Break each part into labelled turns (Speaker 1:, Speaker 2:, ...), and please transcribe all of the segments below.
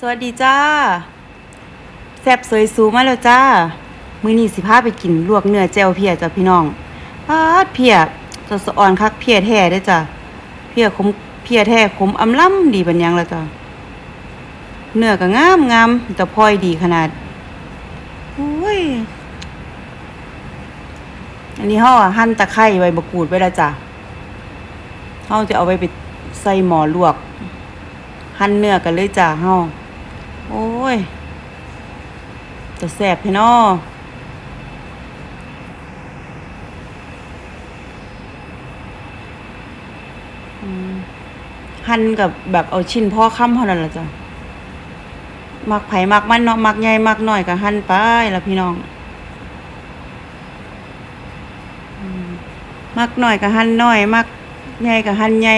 Speaker 1: สวัสดีจ้าแซ่บสวยสูมาแล้วจ้า มือนี้สิพาไปกินลวกเนื้อแจ่วเพียจ้ะพี่น้องปาดเพียสดสะอ่อนคักเพียแท้เด้จ้ะเพียขมเพียแท้ขมอำล้ำดีบันยังแล้วจ้ะเนื้อก็งามงามแต่พลอยดีขนาดโอ้ยอันนี้เฮาอหั่นตะไคร้ใบมะกรูดไว้แล้วจ้ะเฮาจะเอาไว้ไปใส่หม้อลวก หั่นเนื้อกันเลยจ้ะเฮาโอ้ย จะแสบพี่น้อหั่นกับแบบเอาชิ้นพ่อค่ำเท่านั้นละจ้ะมักไผ่มักมันเนาะมักใหญ่มักน้อยก็หั่นไปละพี่น้องมมักน้อยก็หั่นน้อย มักใหญ่ก็หั่นใหญ่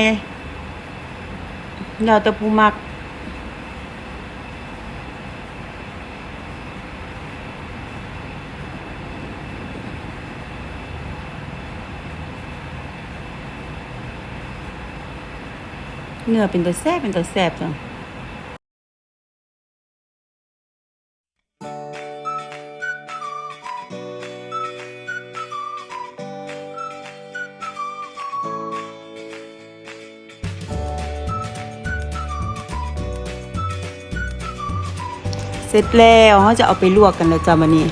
Speaker 1: แล้วแต่ผู้มัก เนื้อเป็นตัวแซ่บเป็นตัวแซ่บจังเสร็จแล้วเขาจะเอาไปลวกกันแล้วจ้ะวันนี้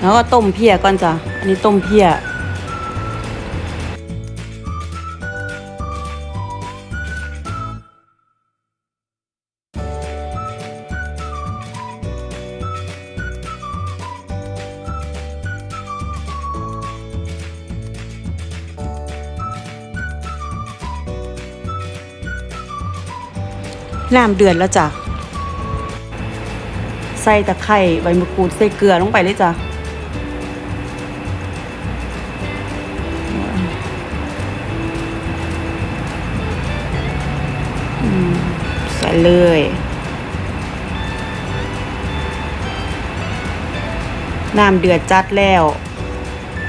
Speaker 1: แล้วก็ต้มเพียก่อนจ้ะ อันนี้ต้มเพีย น้ำเดือดแล้วจ้ะ ใส่ตะไคร้ใบมะกรูดใส่เกลือลงไปเลยจ้ะใส่เลยน้ำเดือดจัดแล้ว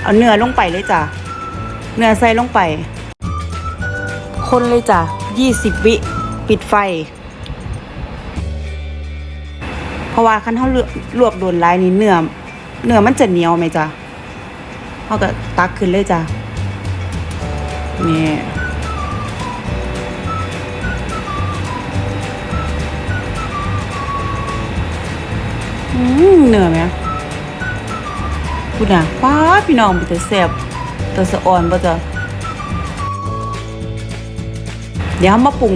Speaker 1: เอาเนื้อลงไปเลยจ้ะ เนื้อใส่ลงไป คนเลยจ้ะยี่สิบวิ ปิดไฟ เพราะว่าคันเขาลวกลวกโดนลายนี่เนื้อเนื้อมันจะเหนียวไหมจ้ะเขาก็ตักขึ้นเลยจ้ะนี่เนื้อไหมพูดนะป้าพี่น้องมันจะแซ่บแต่สะอ่อนป่ะจ้ะเดี๋ยวมาปรุง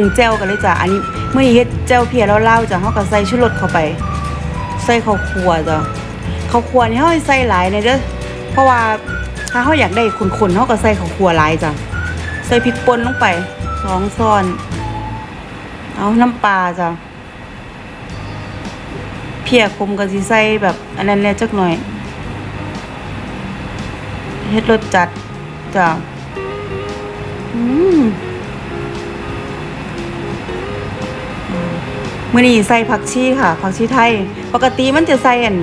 Speaker 1: รุงแจ่วกันเลยจ้ะอันนี้เมื่อนี้เฮ็ดแจ่วเพียแล้วเล่าจ้ะเขาก็ใส่ชูรสเข้าไป ใส่ข้าวคั่วจ้ะข้าวคั่วนี่เขาใส่หลายในเด้อเพราะว่าถ้าเขาอยากได้ขุนๆเขาก็ใส่ข้าวคั่วหลายจ้ะใส่พริกป่นลงไปสองช้อนเอาน้ำปลาจ้ะเพียคมก็สิใส่แบบอันนั้นแหน่จักหน่อยเฮ็ดรสจัดจ้ะอืม มื่อนี้ใส่ผักชีค่ะ ผักชีไทย ปกติมันจะใส่อัน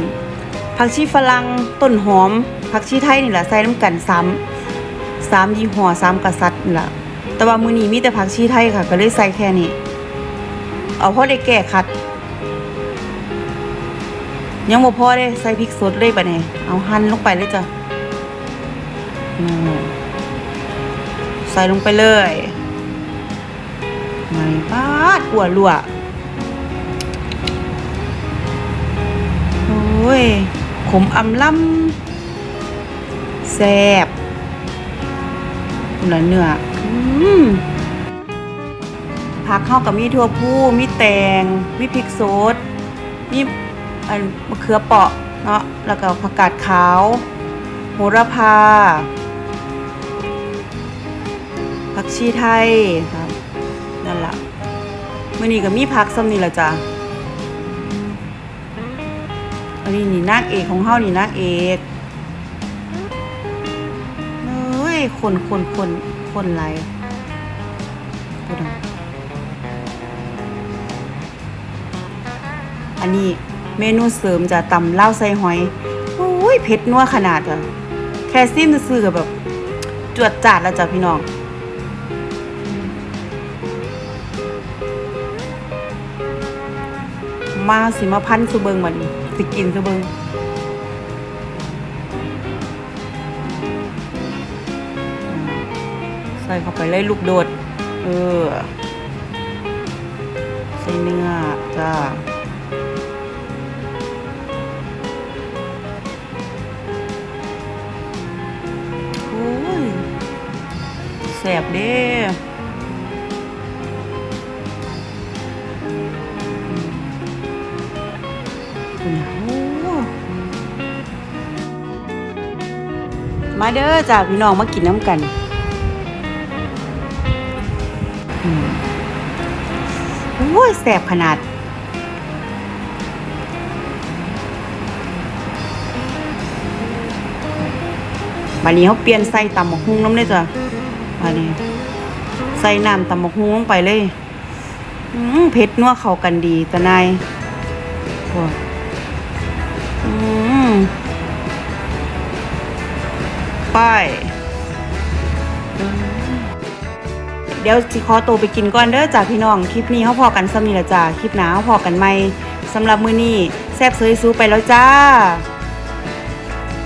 Speaker 1: ผักชีฝรั่งต้นหอม ผักชีไทยนี่แหละใส่น้ำกันซ้ำสามยี่ห้อสามกษัตริย์นี่แหละแต่ว่ามื้อนี้มีแต่ผักชีไทยค่ะ ก็เลยใส่แค่นี้ เอาพอได้แก้ขัด ยังบ่พอได้ใส่พริกสดเลยปะเนี่ยเอาหั่นลงไปเลยจ้ะใส่ลงไปเลยไม่ปาดอัวลัว อ้ย ขมอำล่ำแซ่บเนื้อเนื้อผักเข้ากับมีทั่วผู้มีแตง มีพริกสดมีอันมะเขือเปราะเนาะแล้วก็ผักกาดขาวโหระพาผักชีไทยครับนั่นละมื่อนี้ก็มีผักซ้ำนี่ละจ้ะ อันนี้นี่นางเอกของเฮานี่นางเอกเอ้ยคนคนคนคนไรพูดเอาอันนี้เมนูเสริมจะตำเล่าใส่หอยโอ้ยเผ็ดนัวขนาดอะแค่ซิมซื้อกับแบบ จวดจาดแล้วจ้ะพี่น้อง มาสิมาพันสุเบิงมาดิสิกินสุเบิงใส่เข้าไปเลยลูกโดด เออ ใส่เนื้อจ้าโอ้ยแสบเด้ มาเด้อจ้าพี่น้องมากินน้ำกันโอ้ยแสบขนาดบัดนี้เขาเปลี่ยนใส่ตำบักฮุ้งน้ำเลยจ้ะบัดนี้ใส่น้ำตำบักฮุ้งลงไปเลยอืมเผ็ดนัวเข้ากันดีตะนายโอ้ ไป เดี๋ยวสิขอตัวไปกินก่อนเด้อจ้าพี่น้อง คลิปนี้เขาพอกันซ้ำนี่ละจ้าคลิปหน้าเขาพอกันไหมสำหรับมื้อนี้แซ่บเซยซูไปแล้วจ้า